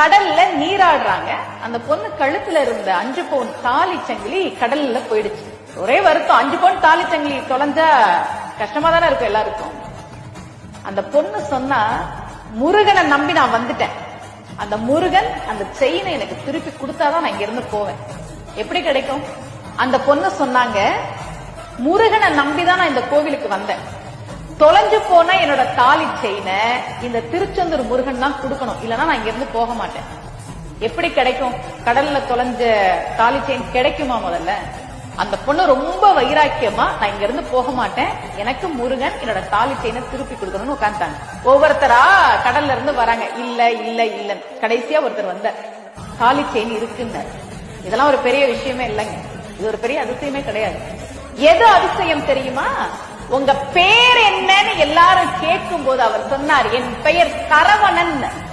கடல்ல நீராடுறாங்க. அந்த பொண்ணு கழுத்துல இருந்த அஞ்சு பவுன் தாலி சங்கிலி கடல்ல போயிடுச்சு. ஒரே வருத்தம் அஞ்சு பவுன் தாலி சங்கிலி தொலைஞ்சா கஷ்டமா தானே இருக்கும் எல்லாருக்கும். அந்த பொண்ணு சொன்னா முருகனை நம்பி நான் வந்துட்டேன். அந்த முருகன் அந்த செயினை எனக்கு திருப்பி கொடுத்தாதான் நான் இங்க இருந்து போவேன். எப்படி கிடைக்கும்? அந்த பொண்ணு சொன்னாங்க முருகனை நம்பிதான் நான் இந்த கோவிலுக்கு வந்தேன். தொலைஞ்சு போன என்னோட தாலி செயினை இந்த திருச்செந்தூர் முருகன் தான் கொடுக்கணும். இல்லைன்னா நான் இங்க இருந்து போக மாட்டேன். எப்படி கிடைக்கும்? கடல்ல தொலைஞ்ச தாலி செயின் கிடைக்குமா முதல்ல? அந்த பொண்ணு ரொம்ப வைராக்கியமா நான் இங்க இருந்து போக மாட்டேன். எனக்கு முருகன் என்னோட தாலி செயினை திருப்பி கொடுக்கணும்னு உட்காந்துட்டாங்க ஒவ்வொருத்தரா கடல்ல இருந்து வராங்க. இல்ல இல்ல இல்ல கடைசியா ஒருத்தர் வந்த தாலி செயின் இருக்குன்னு இதெல்லாம் ஒரு பெரிய விஷயமே இல்லைங்க. இது ஒரு பெரிய அதிசயமே கிடையாது. எது அதிசயம் தெரியுமா? உங்க பேர் என்னன்னு எல்லாரும் கேட்கும் போது அவர் சொன்னார் என் பெயர் சரவணன்.